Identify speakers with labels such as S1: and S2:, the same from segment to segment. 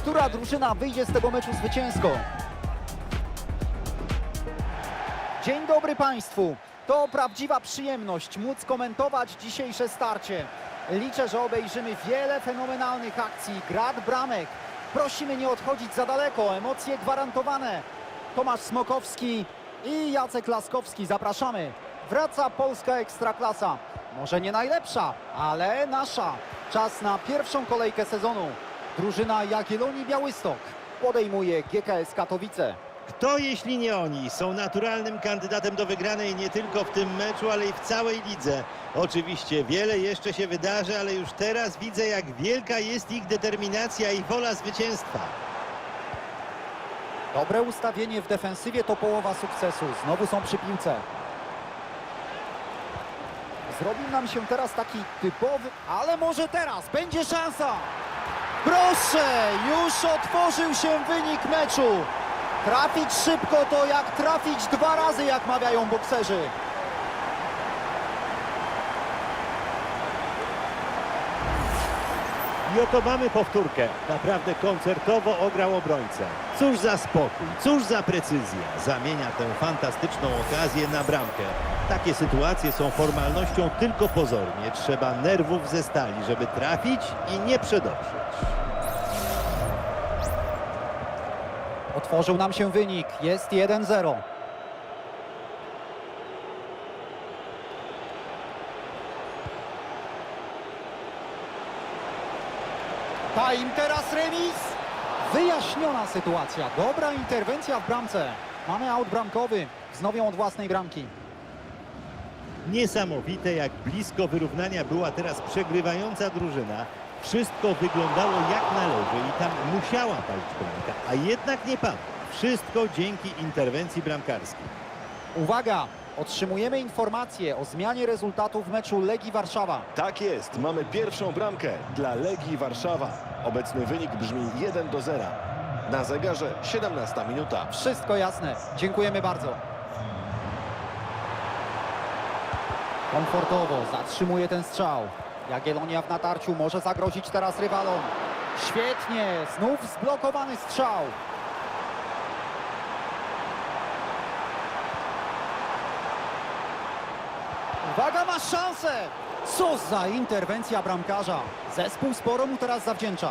S1: która drużyna wyjdzie z tego meczu zwycięsko. Dzień dobry Państwu. To prawdziwa przyjemność móc komentować dzisiejsze starcie. Liczę, że obejrzymy wiele fenomenalnych akcji, grad bramek. Prosimy nie odchodzić za daleko, emocje gwarantowane. Tomasz Smokowski i Jacek Laskowski, zapraszamy. Wraca polska ekstraklasa. Może nie najlepsza, ale nasza. Czas na pierwszą kolejkę sezonu. Drużyna Jagiellonii Białystok podejmuje GKS Katowice.
S2: Kto, jeśli nie oni, są naturalnym kandydatem do wygranej nie tylko w tym meczu, ale i w całej lidze. Oczywiście wiele jeszcze się wydarzy, ale już teraz widzę, jak wielka jest ich determinacja i wola zwycięstwa.
S1: Dobre ustawienie w defensywie to połowa sukcesu. Znowu są przy piłce. Zrobił nam się teraz taki typowy, ale może teraz będzie szansa. Proszę, już otworzył się wynik meczu. Trafić szybko to jak trafić dwa razy, jak mawiają bokserzy.
S2: I oto mamy powtórkę. Naprawdę koncertowo ograł obrońcę. Cóż za spokój, cóż za precyzja. Zamienia tę fantastyczną okazję na bramkę. Takie sytuacje są formalnością tylko pozornie. Trzeba nerwów ze stali, żeby trafić i nie przedobrzyć.
S1: Otworzył nam się wynik. Jest 1-0. Time teraz remis. Wyjaśniona sytuacja. Dobra interwencja w bramce. Mamy aut bramkowy. Wznowią od własnej bramki.
S2: Niesamowite, jak blisko wyrównania była teraz przegrywająca drużyna. Wszystko wyglądało jak należy i tam musiała paść bramka, a jednak nie padła. Wszystko dzięki interwencji bramkarskiej.
S1: Uwaga! Otrzymujemy informację o zmianie rezultatu w meczu Legii Warszawa.
S3: Tak jest, mamy pierwszą bramkę dla Legii Warszawa. Obecny wynik brzmi 1 do 0. Na zegarze 17 minuta.
S1: Wszystko jasne. Dziękujemy bardzo. Komfortowo zatrzymuje ten strzał. Jagiellonia w natarciu może zagrozić teraz rywalom. Świetnie, znów zblokowany strzał. Uwaga, ma szansę! Co za interwencja bramkarza. Zespół sporo mu teraz zawdzięcza.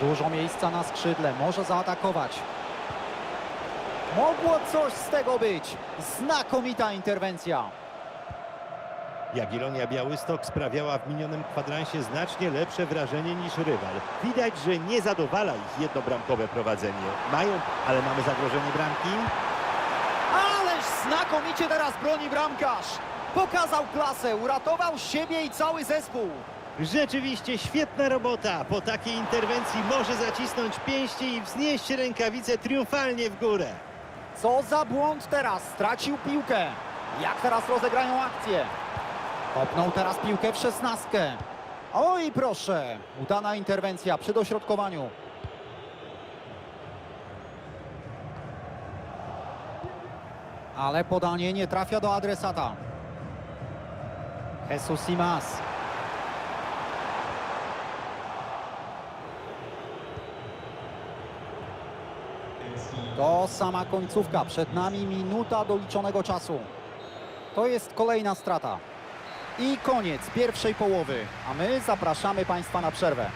S1: Dużo miejsca na skrzydle, może zaatakować. Mogło coś z tego być. Znakomita interwencja.
S2: Jagiellonia Białystok sprawiała w minionym kwadransie znacznie lepsze wrażenie niż rywal. Widać, że nie zadowala ich jednobramkowe prowadzenie. Mają, ale mamy zagrożenie bramki.
S1: Ależ znakomicie teraz broni bramkarz. Pokazał klasę, uratował siebie i cały zespół.
S2: Rzeczywiście świetna robota. Po takiej interwencji może zacisnąć pięści i wznieść rękawice triumfalnie w górę.
S1: Co za błąd teraz, stracił piłkę. Jak teraz rozegrają akcję? Kopnął teraz piłkę w szesnastkę. Oj proszę, udana interwencja przy dośrodkowaniu. Ale podanie nie trafia do adresata. Jesus Simas. To sama końcówka. Przed nami minuta doliczonego czasu. To jest kolejna strata. I koniec pierwszej połowy. A my zapraszamy Państwa na przerwę.